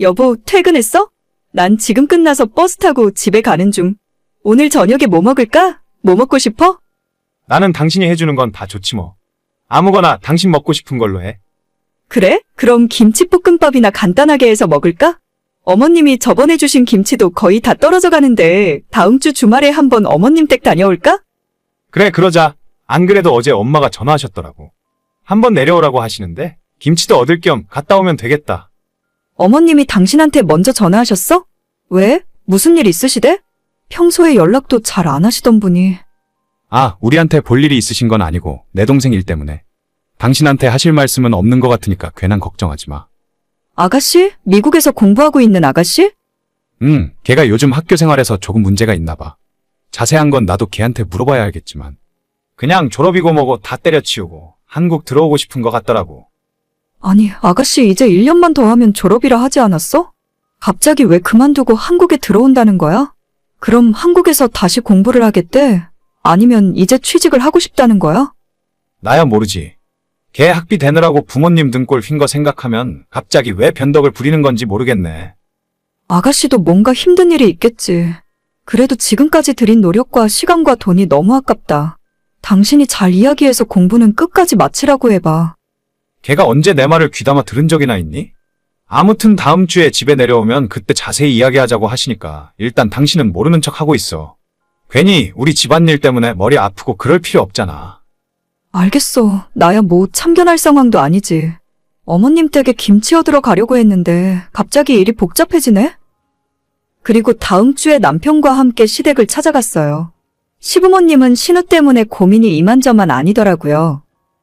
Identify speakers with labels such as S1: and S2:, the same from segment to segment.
S1: 여보, 퇴근했어? 난 지금 끝나서 버스 타고 집에 가는 중. 오늘 저녁에 뭐 먹을까? 뭐 먹고 싶어?
S2: 나는 당신이 해주는 건 다 좋지 뭐. 아무거나 당신 먹고 싶은 걸로 해.
S1: 그래? 그럼 김치볶음밥이나 간단하게 해서 먹을까? 어머님이 저번에 주신 김치도 거의 다 떨어져 가는데 다음 주 주말에 한번 어머님 댁 다녀올까?
S2: 그래, 그러자. 안 그래도 어제 엄마가 전화하셨더라고. 한번 내려오라고 하시는데, 김치도 얻을 겸 갔다 오면 되겠다.
S1: 어머님이 당신한테 먼저 전화하셨어? 왜? 무슨 일 있으시대? 평소에 연락도 잘 안 하시던 분이.
S3: 아, 우리한테 볼 일이 있으신 건 아니고 내 동생 일 때문에. 당신한테 하실 말씀은 없는 것 같으니까 괜한 걱정하지 마.
S1: 아가씨? 미국에서 공부하고 있는 아가씨?
S3: 음, 걔가 요즘 학교 생활에서 조금 문제가 있나 봐. 자세한 건 나도 걔한테 물어봐야 알겠지만.
S2: 그냥 졸업이고 뭐고 다 때려치우고 한국 들어오고 싶은 것 같더라고.
S1: 아니, 아가씨 이제 1년만 더 하면 졸업이라 하지 않았어? 갑자기 왜 그만두고 한국에 들어온다는 거야? 그럼 한국에서 다시 공부를 하겠대? 아니면 이제 취직을 하고 싶다는 거야?
S2: 나야 모르지. 걔 학비 대느라고 부모님 등골 휜 거 생각하면 갑자기 왜 변덕을 부리는 건지 모르겠네.
S1: 아가씨도 뭔가 힘든 일이 있겠지. 그래도 지금까지 들인 노력과 시간과 돈이 너무 아깝다. 당신이 잘 이야기해서 공부는 끝까지 마치라고 해봐.
S2: 걔가 언제 내 말을 귀담아 들은 적이나 있니? 아무튼 다음 주에 집에 내려오면 그때 자세히 이야기하자고 하시니까 일단 당신은 모르는 척 하고 있어. 괜히 우리 집안일 때문에 머리 아프고 그럴 필요 없잖아.
S1: 알겠어. 나야 뭐 참견할 상황도 아니지. 어머님 댁에 김치 얻으러 가려고 했는데 갑자기 일이 복잡해지네? 그리고 다음 주에 남편과 함께 시댁을 찾아갔어요. 시부모님은 신우 때문에 고민이 이만저만 아니더라고요.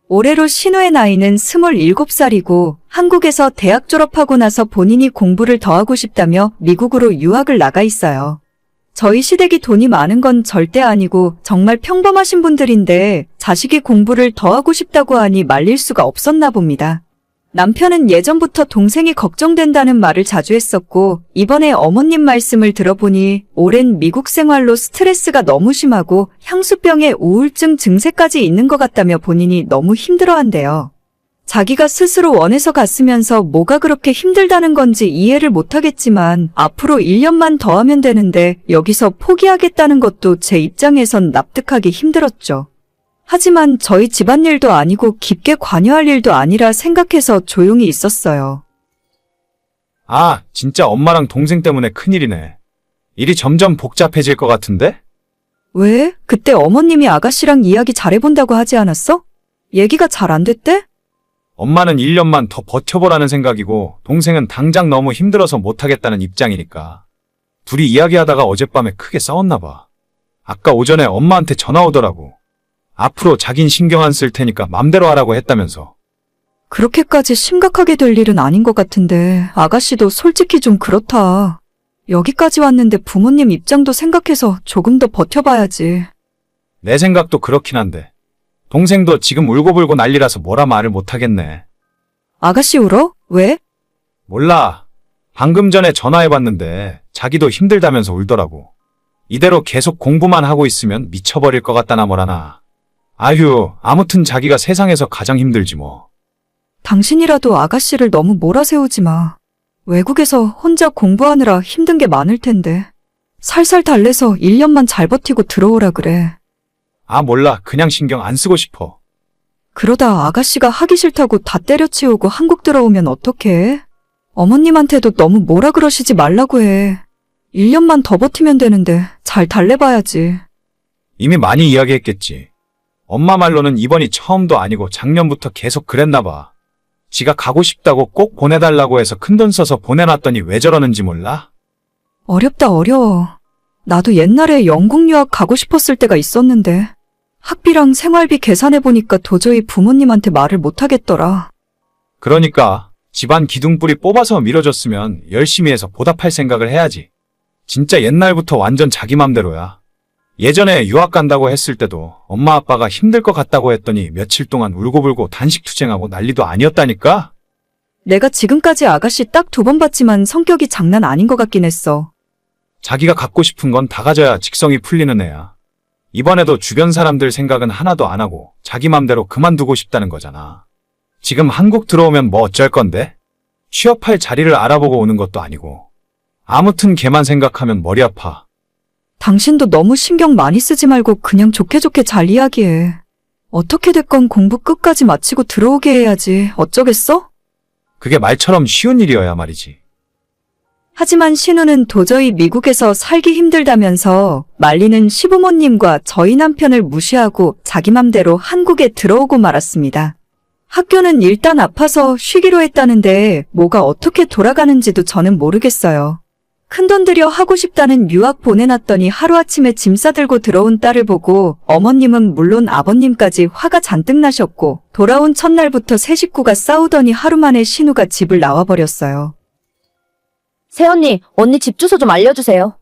S1: 올해로 신우의 나이는 27살이고 한국에서 대학 졸업하고 나서 본인이 공부를 더 하고 싶다며 미국으로 유학을 나가 있어요. 저희 시댁이 돈이 많은 건 절대 아니고 정말 평범하신 분들인데 자식이 공부를 더 하고 싶다고 하니 말릴 수가 없었나 봅니다. 남편은 예전부터 동생이 걱정된다는 말을 자주 했었고 이번에 어머님 말씀을 들어보니 오랜 미국 생활로 스트레스가 너무 심하고 향수병에 우울증 증세까지 있는 것 같다며 본인이 너무 힘들어한대요. 자기가 스스로 원해서 갔으면서 뭐가 그렇게 힘들다는 건지 이해를 못하겠지만 앞으로 1년만 더 하면 되는데 여기서 포기하겠다는 것도 제 입장에선 납득하기 힘들었죠. 하지만 저희 집안일도 아니고 깊게 관여할 일도 아니라 생각해서 조용히 있었어요.
S2: 아, 진짜 엄마랑 동생 때문에 큰일이네. 일이 점점 복잡해질 것 같은데?
S1: 왜? 그때 어머님이 아가씨랑 이야기 잘해본다고 하지 않았어? 얘기가 잘 안 됐대?
S2: 엄마는 1년만 더 버텨보라는 생각이고 동생은 당장 너무 힘들어서 못하겠다는 입장이니까. 둘이 이야기하다가 어젯밤에 크게 싸웠나 봐. 아까 오전에 엄마한테 전화 오더라고. 앞으로 자긴 신경 안 쓸 테니까 맘대로 하라고 했다면서.
S1: 그렇게까지 심각하게 될 일은 아닌 것 같은데 아가씨도 솔직히 좀 그렇다. 여기까지 왔는데 부모님 입장도 생각해서 조금 더 버텨봐야지.
S2: 내 생각도 그렇긴 한데. 동생도 지금 울고불고 난리라서 뭐라 말을 못하겠네.
S1: 아가씨 울어? 왜?
S2: 몰라. 방금 전에 전화해봤는데 자기도 힘들다면서 울더라고. 이대로 계속 공부만 하고 있으면 미쳐버릴 것 같다나 뭐라나. 아휴, 아무튼 자기가 세상에서 가장 힘들지 뭐.
S1: 당신이라도 아가씨를 너무 몰아세우지 마. 외국에서 혼자 공부하느라 힘든 게 많을 텐데. 살살 달래서 1년만 잘 버티고 들어오라 그래.
S2: 아, 몰라. 그냥 신경 안 쓰고 싶어.
S1: 그러다 아가씨가 하기 싫다고 다 때려치우고 한국 들어오면 어떡해? 어머님한테도 너무 뭐라 그러시지 말라고 해. 1년만 더 버티면 되는데 잘 달래봐야지.
S2: 이미 많이 이야기했겠지. 엄마 말로는 이번이 처음도 아니고 작년부터 계속 그랬나 봐. 지가 가고 싶다고 꼭 보내달라고 해서 큰돈 써서 보내놨더니 왜 저러는지 몰라?
S1: 어렵다 어려워. 나도 옛날에 영국 유학 가고 싶었을 때가 있었는데 학비랑 생활비 계산해보니까 도저히 부모님한테 말을 못하겠더라.
S2: 그러니까 집안 기둥뿌리 뽑아서 밀어줬으면 열심히 해서 보답할 생각을 해야지. 진짜 옛날부터 완전 자기 맘대로야. 예전에 유학 간다고 했을 때도 엄마 아빠가 힘들 것 같다고 했더니 며칠 동안 울고불고 단식 투쟁하고 난리도 아니었다니까?
S1: 내가 지금까지 아가씨 딱 두 번 봤지만 성격이 장난 아닌 것 같긴 했어.
S2: 자기가 갖고 싶은 건 다 가져야 직성이 풀리는 애야. 이번에도 주변 사람들 생각은 하나도 안 하고 자기 맘대로 그만두고 싶다는 거잖아. 지금 한국 들어오면 뭐 어쩔 건데? 취업할 자리를 알아보고 오는 것도 아니고. 아무튼 걔만 생각하면 머리 아파.
S1: 당신도 너무 신경 많이 쓰지 말고 그냥 좋게 좋게 잘 이야기해. 어떻게 됐건 공부 끝까지 마치고 들어오게 해야지. 어쩌겠어?
S2: 그게 말처럼 쉬운 일이어야 말이지.
S1: 하지만 신우는 도저히 미국에서 살기 힘들다면서 말리는 시부모님과 저희 남편을 무시하고 자기 맘대로 한국에 들어오고 말았습니다. 학교는 일단 아파서 쉬기로 했다는데 뭐가 어떻게 돌아가는지도 저는 모르겠어요. 큰돈 들여 하고 싶다는 유학 보내놨더니 하루아침에 짐 싸들고 들어온 딸을 보고 어머님은 물론 아버님까지 화가 잔뜩 나셨고 돌아온 첫날부터 세 식구가 싸우더니 하루 만에 신우가 집을 나와버렸어요.
S4: 새언니, 언니 집 주소 좀 알려주세요.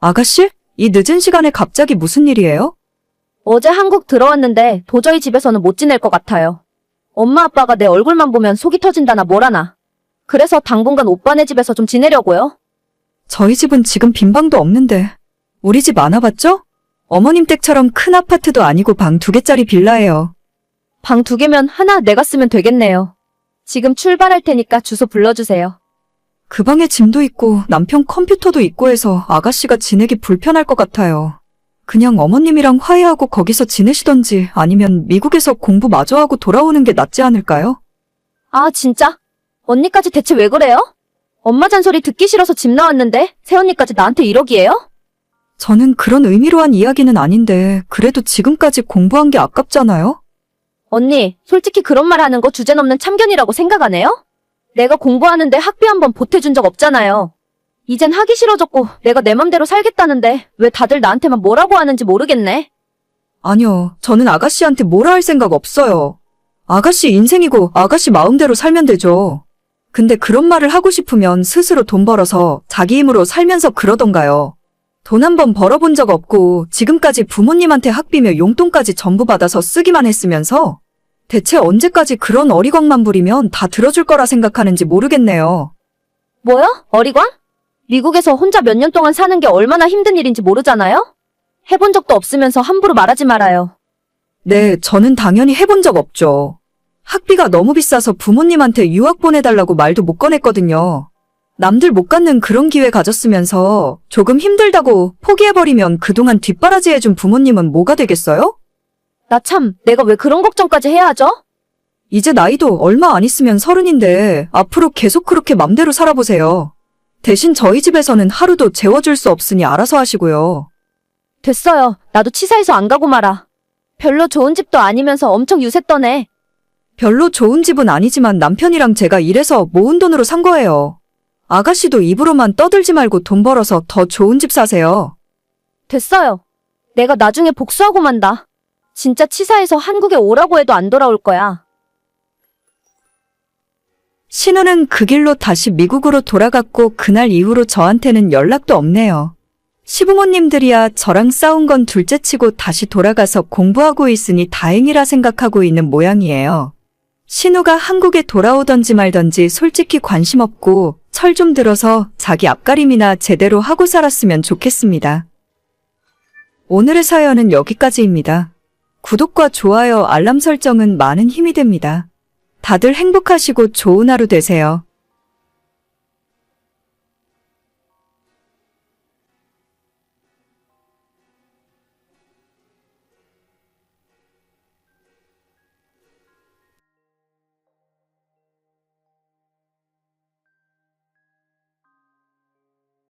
S1: 아가씨? 이 늦은 시간에 갑자기 무슨 일이에요?
S4: 어제 한국 들어왔는데 도저히 집에서는 못 지낼 것 같아요. 엄마 아빠가 내 얼굴만 보면 속이 터진다나 뭐라나. 그래서 당분간 오빠네 집에서 좀 지내려고요.
S1: 저희 집은 지금 빈 방도 없는데. 우리 집안 와봤죠? 어머님 댁처럼 큰 아파트도 아니고 방 두 개짜리 빌라예요.
S4: 방 두 개면 하나 내가 쓰면 되겠네요. 지금 출발할 테니까 주소 불러주세요.
S1: 그 방에 짐도 있고 남편 컴퓨터도 있고 해서 아가씨가 지내기 불편할 것 같아요. 그냥 어머님이랑 화해하고 거기서 지내시던지 아니면 미국에서 공부 마저 하고 돌아오는 게 낫지 않을까요?
S4: 아, 진짜? 언니까지 대체 왜 그래요? 엄마 잔소리 듣기 싫어서 집 나왔는데 새언니까지 나한테 이러기에요?
S1: 저는 그런 의미로 한 이야기는 아닌데 그래도 지금까지 공부한 게 아깝잖아요?
S4: 언니, 솔직히 그런 말 하는 거 주제넘는 참견이라고 생각하네요? 내가 공부하는데 학비 한 번 보태준 적 없잖아요. 이젠 하기 싫어졌고 내가 내 맘대로 살겠다는데 왜 다들 나한테만 뭐라고 하는지 모르겠네.
S1: 아니요, 저는 아가씨한테 뭐라 할 생각 없어요. 아가씨 인생이고 아가씨 마음대로 살면 되죠. 근데 그런 말을 하고 싶으면 스스로 돈 벌어서 자기 힘으로 살면서 그러던가요. 돈 한 번 벌어본 적 없고 지금까지 부모님한테 학비며 용돈까지 전부 받아서 쓰기만 했으면서 대체 언제까지 그런 어리광만 부리면 다 들어줄 거라 생각하는지 모르겠네요.
S4: 뭐야? 어리광? 미국에서 혼자 몇 년 동안 사는 게 얼마나 힘든 일인지 모르잖아요? 해본 적도 없으면서 함부로 말하지 말아요.
S1: 네, 저는 당연히 해본 적 없죠. 학비가 너무 비싸서 부모님한테 유학 보내달라고 말도 못 꺼냈거든요. 남들 못 갖는 그런 기회 가졌으면서 조금 힘들다고 포기해버리면 그동안 뒷바라지 해준 부모님은 뭐가 되겠어요?
S4: 나 참, 내가 왜 그런 걱정까지 해야 하죠?
S1: 이제 나이도 얼마 안 있으면 서른인데 앞으로 계속 그렇게 맘대로 살아보세요. 대신 저희 집에서는 하루도 재워줄 수 없으니 알아서 하시고요.
S4: 됐어요. 나도 치사해서 안 가고 말아. 별로 좋은 집도 아니면서 엄청 유세 떠네.
S1: 별로 좋은 집은 아니지만 남편이랑 제가 일해서 모은 돈으로 산 거예요. 아가씨도 입으로만 떠들지 말고 돈 벌어서 더 좋은 집 사세요.
S4: 됐어요. 내가 나중에 복수하고 만다. 진짜 치사해서 한국에 오라고 해도 안 돌아올 거야.
S1: 신우는 그 길로 다시 미국으로 돌아갔고 그날 이후로 저한테는 연락도 없네요. 시부모님들이야 저랑 싸운 건 둘째치고 다시 돌아가서 공부하고 있으니 다행이라 생각하고 있는 모양이에요. 신우가 한국에 돌아오던지 말던지 솔직히 관심 없고 철 좀 들어서 자기 앞가림이나 제대로 하고 살았으면 좋겠습니다. 오늘의 사연은 여기까지입니다. 구독과 좋아요, 알람 설정은 많은 힘이 됩니다. 다들 행복하시고 좋은 하루 되세요.